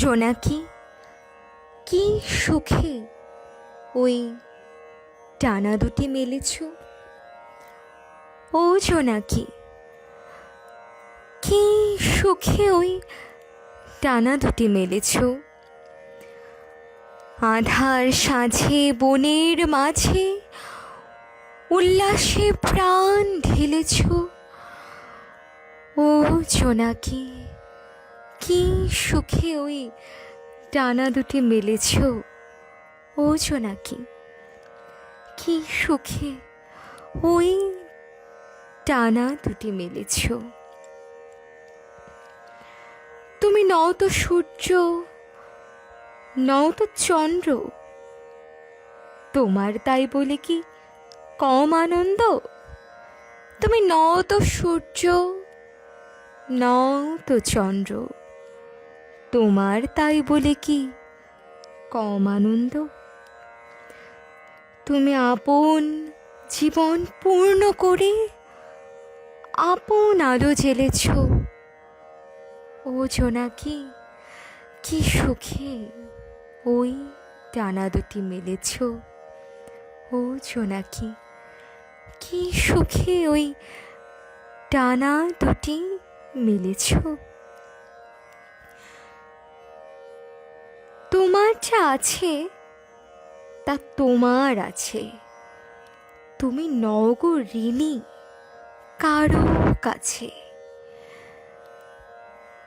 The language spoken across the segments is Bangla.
জোনাকি, কি সুখে ওই টানা দুটি মেলেছ। ও জোনাকি, কি সুখে ওই টানা দুটি মেলেছ। আধার সাঁঝে বনের মাঝে উল্লাসে প্রাণ ঢেলেছ। ও জোনাকি কি সুখে ওই টানা দুটি মেলেছ? ও জোনাকি কি সুখে ওই টানা দুটি মেলেছ। তুমি নও তো সূর্য, নও তো চন্দ্র। তোমার তাই বলে কি কম আনন্দ? তুমি নও তো সূর্য, নও তো চন্দ্র। তোমার তাই বলে কি? কম আনন্দ। তুমি আপন জীবন পূর্ণ করে আপন আলো জ্বেলেছ। ও জোনাকি কি সুখে ওই টানা দুটি মেলেছ। ও জোনাকি কি সুখে ওই টানা দুটি মেলেছ। আছে, তা তোমার আছে। তুমি নগ ঋণী কারও কাছে।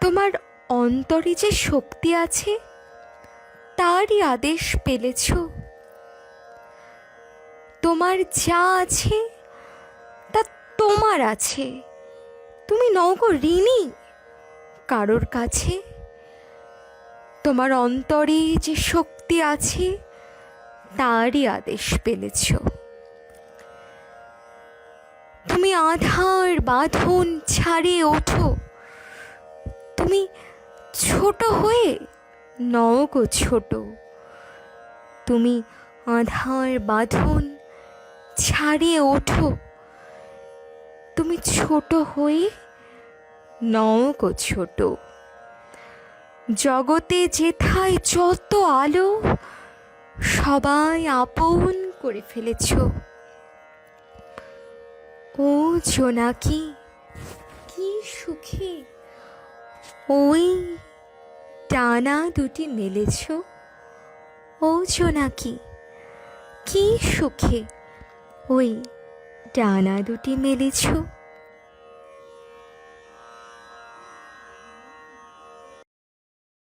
তোমার অন্তরে যে শক্তি আছে, তারই আদেশ পেলেছ। তোমার যা আছে, তা তোমার আছে। তুমি নগ ঋণী কারোর কাছে। তোমার অন্তরে যে শক্তি আছে, তারই আদেশ পেলেছ। তুমি আধার বাঁধন ছাড়িয়ে ওঠো। তুমি ছোট হয়ে গো ছোট। তুমি আধার বাঁধন ছাড়িয়ে ওঠো। তুমি ছোট হয়ে নও গো ছোট। জগতে যেথায় যত আলো, সবাই আপন করে ফেলেছ। ও জোনাকি কি সুখে ওই টানা দুটি মেলেছ। ও জোনাকি কি সুখে ওই টানা দুটি মেলেছ।